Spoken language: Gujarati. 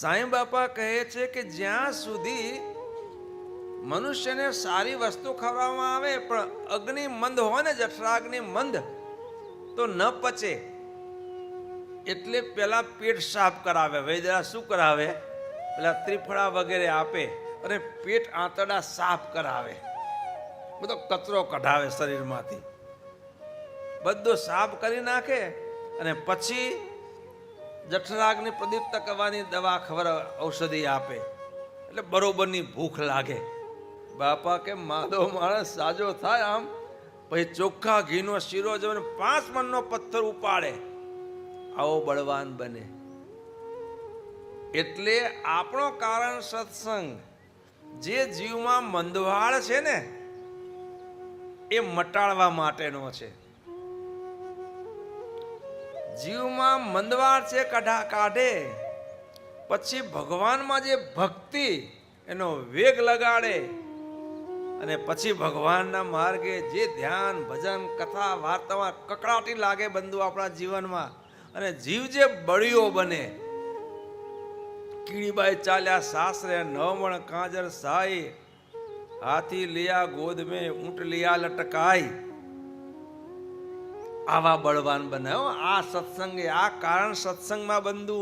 સાંઈ બાપા કહે છે કે જ્યાં સુધી મનુષ્યને સારી વસ્તુ ખવડાવવામાં આવે, પણ અગ્નિ મંદ હોય ને, જઠરાગ્નિ મંદ, તો ન પચે. એટલે પેલા પેટ સાફ કરાવે. વૈદરા શું કરાવે? પેલા ત્રિફળા વગેરે આપે અને પેટ આંતરડા સાફ કરાવે. બધો કચરો કઢાવે શરીરમાંથી. બધું સાફ કરી નાખે અને પછી જઠરાગ્નિ પ્રદીપ્ત કરવાની દવા ખબર ઔષધિ આપે. એટલે બરોબરની ભૂખ લાગે. બાપા કે માધો માણસ સાજો થાય આમ. પછી ચોખ્ખા ઘીનો શીરો જમીને પાંચ મનનો પથ્થર ઉપાડે. આવો બળવાન બને. એટલે આપણો કારણ સત્સંગ જે જીવમાં મંદવાળ છે ને, એ મટાડવા માટેનો છે. જીવમાં મંદવાર છે, કઢા, કાઢે. પછી ભગવાનમાં જે ભક્તિ, એનો વેગ લગાડે. અને પછી ભગવાનના માર્ગે જે ધ્યાન, ભજન, કથા, વાર્તામાં કકડાટી લાગે બંધુ આપણા જીવનમાં. અને જીવ જે બળીઓ બને. કીડીબાઈ ચાલ્યા સાસરે નવમણ કાંજર સાઈ. હાથી લિયા ગોદ મેં ઊંટ લિયા લટકાઈ. આવા બળવાન બનાવ્યો આ સત્સંગે આ કારણ સત્સંગમાં બંધુ